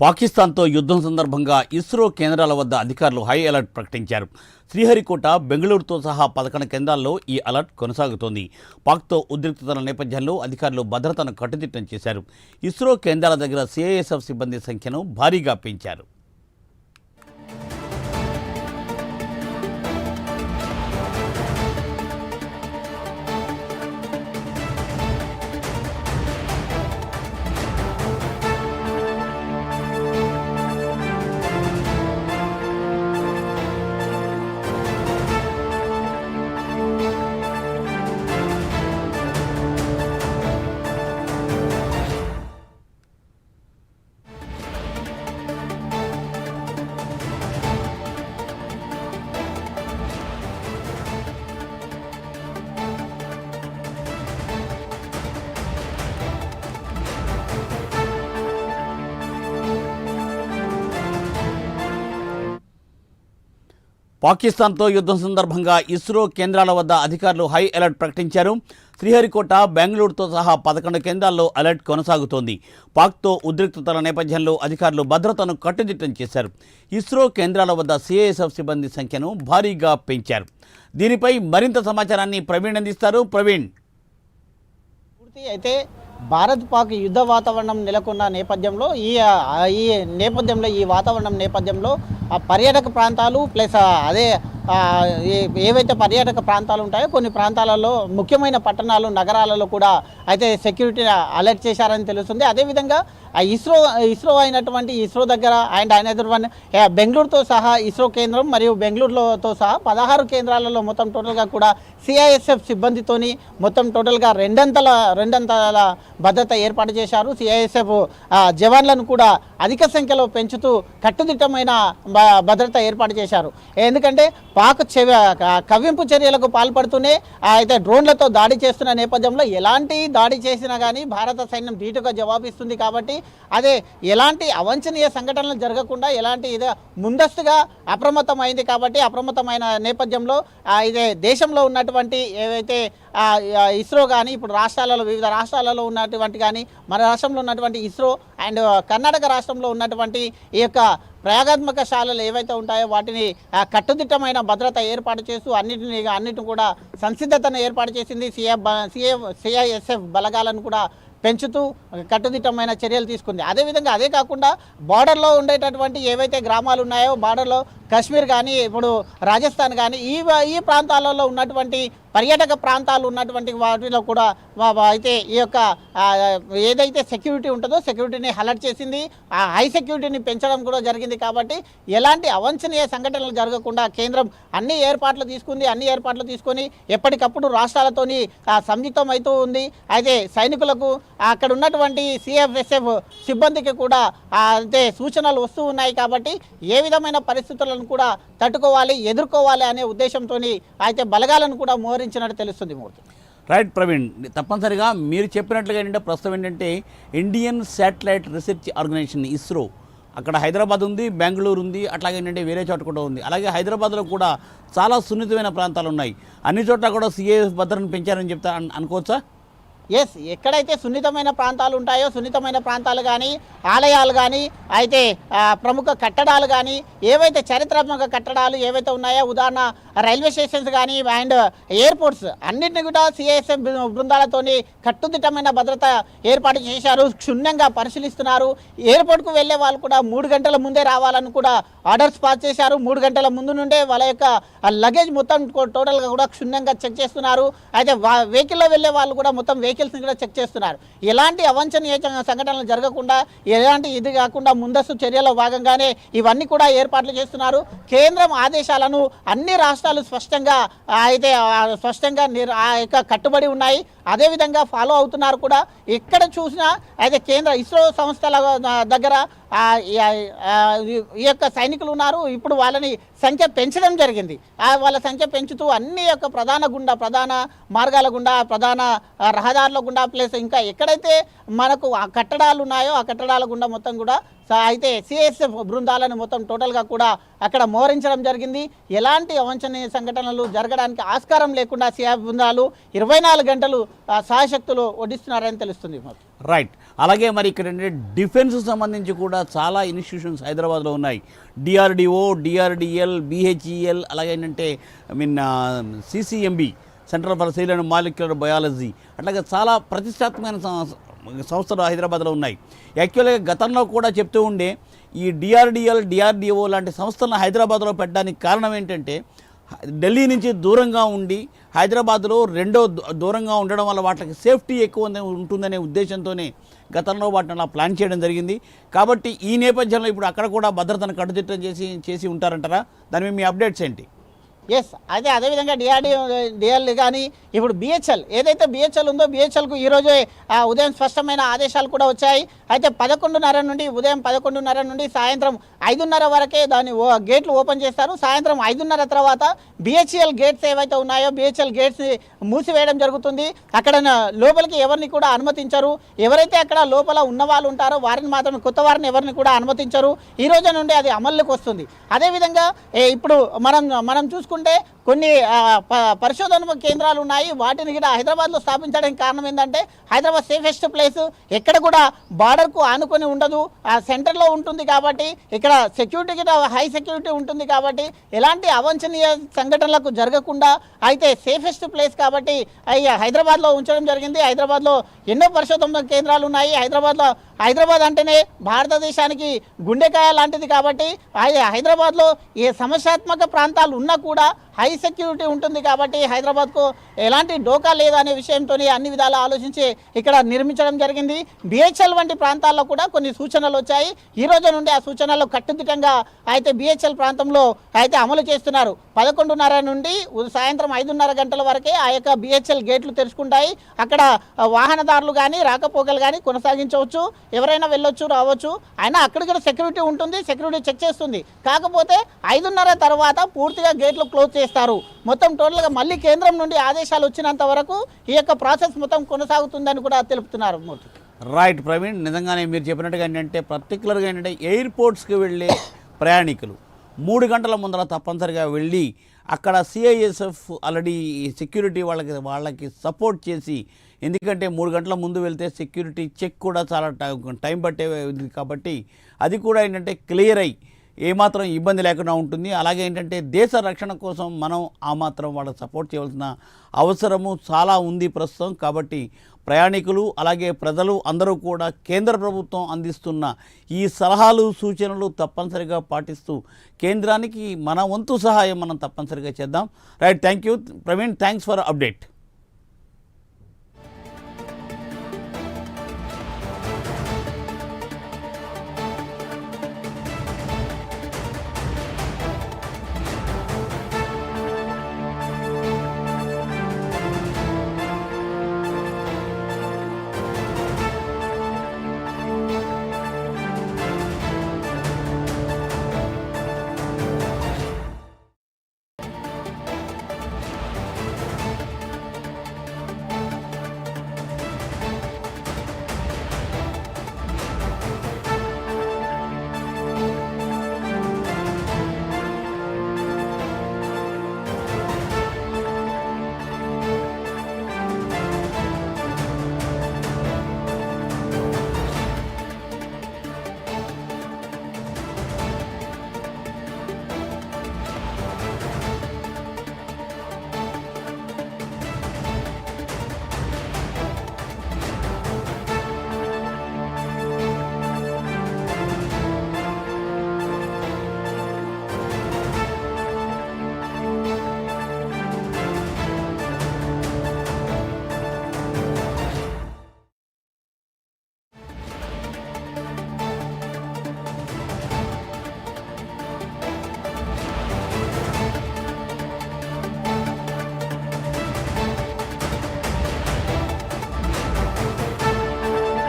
పాకిస్తాన్తో యుద్ధం సందర్భంగా ఇస్రో కేంద్రాల వద్ద అధికారులు హై అలర్ట్ ప్రకటించారు. శ్రీహరికోట బెంగళూరుతో సహా పదకొండు కేంద్రాల్లో ఈ అలర్ట్ కొనసాగుతోంది. పాక్తో ఉద్రిక్తతల నేపథ్యంలో అధికారులు భద్రతను కట్టుదిట్టం చేశారు. ఇస్రో కేంద్రాల దగ్గర సిఐఎస్ఎఫ్ సిబ్బంది సంఖ్యను భారీగా పెంచారు. పాకిస్తాన్తో యుద్ధం సందర్భంగా ఇస్రో కేంద్రాల వద్ద అధికారులు హై అలర్ట్ ప్రకటించారు. శ్రీహరికోట బెంగళూరుతో సహా పదకొండు కేంద్రాల్లో అలర్ట్ కొనసాగుతోంది. పాక్తో ఉద్రిక్తతల నేపథ్యంలో అధికారులు భద్రతను కట్టుదిట్టం చేశారు. ఇస్రో కేంద్రాల వద్ద సిఐఎస్ఎఫ్ సిబ్బంది సంఖ్యను భారీగా పెంచారు. దీనిపై మరింత సమాచారాన్ని ప్రవీణ్ అందిస్తారు. ప్రవీణ్. అయితే భారత్ పాక్ యుద్ధ వాతావరణం నెలకొన్న నేపథ్యంలో ఈ ఈ నేపథ్యంలో ఈ వాతావరణం నేపథ్యంలో పర్యాటక ప్రాంతాలు ప్లస్ అదే ఏ- ఏవైతే పర్యాటక ప్రాంతాలు ఉంటాయో కొన్ని ప్రాంతాలలో ముఖ్యమైన పట్టణాలు నగరాలలో కూడా అయితే సెక్యూరిటీ అలర్ట్ చేశారని తెలుస్తుంది. అదేవిధంగా ఇస్రో ఇస్రో అయినటువంటి ఇస్రో దగ్గర అండ్ అనదర్ వన్ బెంగళూరుతో సహా ఇస్రో కేంద్రం మరియు బెంగళూరులోతో సహా పదహారు కేంద్రాలలో మొత్తం టోటల్గా కూడా సిఐఎస్ఎఫ్ సిబ్బందితోని మొత్తం టోటల్గా రెండంతల రెండంతల భద్రత ఏర్పాటు చేశారు. సిఐఎస్ఎఫ్ జవాన్లను కూడా అధిక సంఖ్యలో పెంచుతూ కట్టుదిట్టమైన భద్రత ఏర్పాటు చేశారు. ఎందుకంటే పాక్ చెవి కవ్వింపు చర్యలకు పాల్పడుతూనే అయితే డ్రోన్లతో దాడి చేస్తున్న నేపథ్యంలో ఎలాంటి దాడి చేసినా కానీ భారత సైన్యం ధీటుగా జవాబిస్తుంది కాబట్టి అదే ఎలాంటి అవంచనీయ సంఘటనలు జరగకుండా ఎలాంటి ఇదే ముందస్తుగా అప్రమత్తమైంది కాబట్టి అప్రమత్తమైన నేపథ్యంలో ఇదే దేశంలో ఉన్నటువంటి ఏవైతే ఇస్రో కానీ ఇప్పుడు రాష్ట్రాలలో వివిధ రాష్ట్రాలలో ఉన్నటువంటి కానీ మన రాష్ట్రంలో ఉన్నటువంటి ఇస్రో అండ్ కర్ణాటక రాష్ట్రంలో ఉన్నటువంటి ఈ యొక్క ప్రయోగాత్మక శాలలు ఏవైతే ఉంటాయో వాటిని కట్టుదిట్టమైన భద్రత ఏర్పాటు చేస్తూ అన్నింటిని అన్నిటిని కూడా సంసిద్ధతను ఏర్పాటు చేసింది సిఎఫ్ సిఏ సిఐఎస్ఎఫ్ బలగాలను కూడా పెంచుతూ కట్టుదిట్టమైన చర్యలు తీసుకుంది. అదేవిధంగా అదే కాకుండా బార్డర్లో ఉండేటటువంటి ఏవైతే గ్రామాలు ఉన్నాయో బార్డర్లో కాశ్మీర్ కానీ ఇప్పుడు రాజస్థాన్ కానీ ఈ ఈ ప్రాంతాలలో ఉన్నటువంటి పర్యాటక ప్రాంతాలు ఉన్నటువంటి వాటిలో కూడా అయితే ఈ యొక్క ఏదైతే సెక్యూరిటీ ఉంటుందో సెక్యూరిటీని అలర్ట్ చేసింది. ఆ హై సెక్యూరిటీని పెంచడం కూడా జరిగింది కాబట్టి ఎలాంటి అవంచనీయ సంఘటనలు జరగకుండా కేంద్రం అన్ని ఏర్పాట్లు తీసుకుంది అన్ని ఏర్పాట్లు తీసుకొని ఎప్పటికప్పుడు రాష్ట్రాలతోని సంయుక్తం అవుతూ ఉంది. అయితే సైనికులకు అక్కడ ఉన్నటువంటి సిఎఫ్ఎస్ఎఫ్ సిబ్బందికి కూడా అయితే అంటే సూచనలు వస్తూ ఉన్నాయి కాబట్టి ఏ విధమైన పరిస్థితులను కూడా తట్టుకోవాలి ఎదుర్కోవాలి అనే ఉద్దేశంతో అయితే బలగాలను కూడా మోహరించినట్టు తెలుస్తుంది మూర్తి. రైట్ ప్రవీణ్ తప్పనిసరిగా మీరు చెప్పినట్లుగా ఏంటంటే ప్రస్తుతం ఏంటంటే Indian satellite research organisation ISRO అక్కడ హైదరాబాద్ ఉంది బెంగళూరు ఉంది అట్లాగే ఏంటంటే వేరే చోట కూడా ఉంది. అలాగే హైదరాబాద్లో కూడా చాలా సున్నితమైన ప్రాంతాలు ఉన్నాయి. అన్ని చోట్ల కూడా సిఏఎఫ్ భద్రతను పెంచారని చెప్తా అనుకోవచ్చా? ఎస్ ఎక్కడైతే సున్నితమైన ప్రాంతాలు ఉంటాయో సున్నితమైన ప్రాంతాలు కానీ ఆలయాలు కానీ అయితే ప్రముఖ కట్టడాలు కానీ ఏవైతే చారిత్రాత్మక కట్టడాలు ఏవైతే ఉన్నాయో ఉదాహరణ రైల్వే స్టేషన్స్ కానీ అండ్ ఎయిర్పోర్ట్స్ అన్నింటిని కూడా సిఐఎస్ఎఫ్ బృందాలతోని కట్టుదిట్టమైన భద్రత ఏర్పాటు చేశారు క్షుణ్ణంగా పరిశీలిస్తున్నారు. ఎయిర్పోర్ట్కు వెళ్ళే వాళ్ళు కూడా మూడు గంటల ముందే రావాలని కూడా ఆర్డర్స్ పాస్ చేశారు. మూడు గంటల ముందు నుండే వాళ్ళ యొక్క లగేజ్ మొత్తం టోటల్గా కూడా క్షుణ్ణంగా చెక్ చేస్తున్నారు. అయితే వెహికల్లో వెళ్ళే వాళ్ళు కూడా మొత్తం వెహికల్ వెహికల్స్ని కూడా చెక్ చేస్తున్నారు. ఎలాంటి అవంచనీయ సంఘటనలు జరగకుండా ఎలాంటి ఇది కాకుండా ముందస్తు చర్యలో భాగంగానే ఇవన్నీ కూడా ఏర్పాట్లు చేస్తున్నారు. కేంద్రం ఆదేశాలను అన్ని రాష్ట్రాలు స్పష్టంగా అయితే స్పష్టంగా నిర్ ఆ యొక్క కట్టుబడి ఉన్నాయి. అదేవిధంగా ఫాలో అవుతున్నారు కూడా. ఎక్కడ చూసినా అయితే కేంద్ర ఇస్రో సంస్థల దగ్గర ఈ- యొక్క సైనికులు ఉన్నారు. ఇప్పుడు వాళ్ళని సంఖ్య పెంచడం జరిగింది. ఆ వాళ్ళ సంఖ్య పెంచుతూ అన్ని యొక్క ప్రధాన గుండా ప్రధాన మార్గాల గుండా ప్రధాన రహదారుల గుండా ప్లస్ ఇంకా ఎక్కడైతే మనకు ఆ కట్టడాలు ఉన్నాయో ఆ కట్టడాల గుండా మొత్తం కూడా అయితే సిఎస్ఎఫ్ బృందాలను మొత్తం టోటల్గా కూడా అక్కడ మోహరించడం జరిగింది. ఎలాంటి అవంచనీయ సంఘటనలు జరగడానికి ఆస్కారం లేకుండా సిఎఫ్ బృందాలు ఇరవై నాలుగు గంటలు సహాయశక్తులు వడ్డిస్తున్నారని తెలుస్తుంది మాకు. రైట్ అలాగే మరి ఇక్కడ డిఫెన్స్ సంబంధించి కూడా చాలా ఇన్స్టిట్యూషన్స్ హైదరాబాద్లో ఉన్నాయి. డిఆర్డిఓ డిఆర్డిఎల్ బిహెచ్ఈఎల్ అలాగే ఏంటంటే I mean CCMB central for cell and molecular biology అట్లాగే చాలా ప్రతిష్టాత్మకమైన సంస్థలు హైదరాబాద్లో ఉన్నాయి. యాక్చువల్గా గతంలో కూడా చెప్తూ ఉండే ఈ డిఆర్డిఎల్ డిఆర్డిఓ లాంటి సంస్థలను హైదరాబాద్లో పెట్టడానికి కారణం ఏంటంటే ఢిల్లీ నుంచి దూరంగా ఉండి హైదరాబాద్లో రెండో దూ- దూరంగా ఉండడం వల్ల వాటికి సేఫ్టీ ఎక్కువ ఉంటుందనే ఉద్దేశంతోనే గతంలో వాటిని అలా ప్లాన్ చేయడం జరిగింది. కాబట్టి ఈ నేపథ్యంలో ఇప్పుడు అక్కడ కూడా భద్రతను కట్టుదిట్టం చేసి చేసి ఉంటారంటారా? దాని మీ అప్డేట్స్ ఏంటి? ఎస్ అదే అదేవిధంగా డిఆర్డి డిఎల్ కానీ ఇప్పుడు బిహెచ్ఎల్ ఏదైతే బిహెచ్ఎల్ ఉందో బిహెచ్ఎల్కు ఈరోజు ఉదయం స్పష్టమైన ఆదేశాలు కూడా వచ్చాయి. అయితే పదకొండున్నర నుండి ఉదయం పదకొండున్నర నుండి సాయంత్రం ఐదున్నర వరకే దాని ఓ- గేట్లు ఓపెన్ చేస్తారు. సాయంత్రం ఐదున్నర తర్వాత బిహెచ్ఎల్ గేట్స్ ఏవైతే ఉన్నాయో బిహెచ్ఎల్ గేట్స్ మూసివేయడం జరుగుతుంది. అక్కడ లోపలికి ఎవరిని కూడా అనుమతించరు. ఎవరైతే అక్కడ లోపల ఉన్న వాళ్ళు ఉంటారో వారిని మాత్రం కొత్త వారిని ఎవరిని కూడా అనుమతించరు. ఈ రోజు నుండి అది అమల్లోకి వస్తుంది. అదేవిధంగా ఇప్పుడు మనం మనం చూసుకుంటే లేకుంటే కొన్ని ప- పరిశోధన కేంద్రాలు ఉన్నాయి. వాటిని కూడా హైదరాబాద్లో స్థాపించడానికి కారణం ఏంటంటే హైదరాబాద్ సేఫెస్ట్ ప్లేస్. ఎక్కడ కూడా బార్డర్కు ఆనుకొని ఉండదు. ఆ సెంటర్లో ఉంటుంది కాబట్టి ఇక్కడ సెక్యూరిటీ కూడా హై సెక్యూరిటీ ఉంటుంది కాబట్టి ఎలాంటి అవాంఛనీయ సంఘటనలకు జరగకుండా అయితే సేఫెస్ట్ ప్లేస్ కాబట్టి హైదరాబాద్లో ఉంచడం జరిగింది. హైదరాబాద్లో ఎన్నో పరిశోధన కేంద్రాలు ఉన్నాయి. హైదరాబాద్లో హైదరాబాద్ అంటేనే భారతదేశానికి గుండెకాయ లాంటిది కాబట్టి అది హైదరాబాద్లో ఏ సమస్యాత్మక ప్రాంతాలు ఉన్నా కూడా హై సెక్యూరిటీ ఉంటుంది కాబట్టి హైదరాబాద్కు ఎలాంటి డోకా లేదనే విషయంతో అన్ని విధాలు ఆలోచించి ఇక్కడ నిర్మించడం జరిగింది. బిహెచ్ఎల్ వంటి ప్రాంతాల్లో కూడా కొన్ని సూచనలు వచ్చాయి. ఈ రోజు నుండి ఆ సూచనలు కట్టుదిట్టంగా అయితే బిహెచ్ఎల్ ప్రాంతంలో అయితే అమలు చేస్తున్నారు. పదకొండున్నర నుండి సాయంత్రం ఐదున్నర గంటల వరకే ఆ యొక్క బిహెచ్ఎల్ గేట్లు తెరుచుకుంటాయి. అక్కడ వాహనదారులు కానీ రాకపోకలు కానీ కొనసాగించవచ్చు. ఎవరైనా వెళ్ళొచ్చు రావచ్చు. అయినా అక్కడిక్కడ కూడా సెక్యూరిటీ ఉంటుంది. సెక్యూరిటీ చెక్ చేస్తుంది. కాకపోతే ఐదున్నర తర్వాత పూర్తిగా గేట్లు క్లోజ్ చేస్తారు. మొత్తం టోటల్గా మళ్ళీ కేంద్రం నుండి ఆదేశాలు వచ్చినంత వరకు ఈ యొక్క ప్రాసెస్ మొత్తం కొనసాగుతుందని కూడా తెలుపుతున్నారు మూర్తి రైట్ ప్రవీణ్. నిజంగానే మీరు చెప్పినట్టుగా ఏంటంటే పర్టికులర్గా ఏంటంటే ఎయిర్పోర్ట్స్కి వెళ్ళే ప్రయాణికులు మూడు గంటల ముందర తప్పనిసరిగా వెళ్ళి అక్కడ సిఐఎస్ఎఫ్ ఆల్రెడీ సెక్యూరిటీ వాళ్ళకి వాళ్ళకి సపోర్ట్ చేసి ఎందుకంటే మూడు గంటల ముందు వెళ్తే సెక్యూరిటీ చెక్ కూడా చాలా టై- టైం పట్టే ఉంది కాబట్టి అది కూడా ఏంటంటే క్లియర్ అయ్యి ఏమాత్రం ఇబ్బంది లేకుండా ఉంటుంది. అలాగే ఏంటంటే దేశ రక్షణ కోసం మనం ఆ మాత్రం వాళ్ళకి సపోర్ట్ చేయవలసిన అవసరము చాలా ఉంది ప్రస్తుతం. కాబట్టి ప్రయాణికులు అలాగే ప్రజలు అందరూ కూడా కేంద్ర ప్రభుత్వం అందిస్తున్న ఈ సలహాలు సూచనలు తప్పనిసరిగా పాటిస్తూ కేంద్రానికి మన వంతు సహాయం మనం తప్పనిసరిగా చేద్దాం. Right thank you Praveen thanks for update.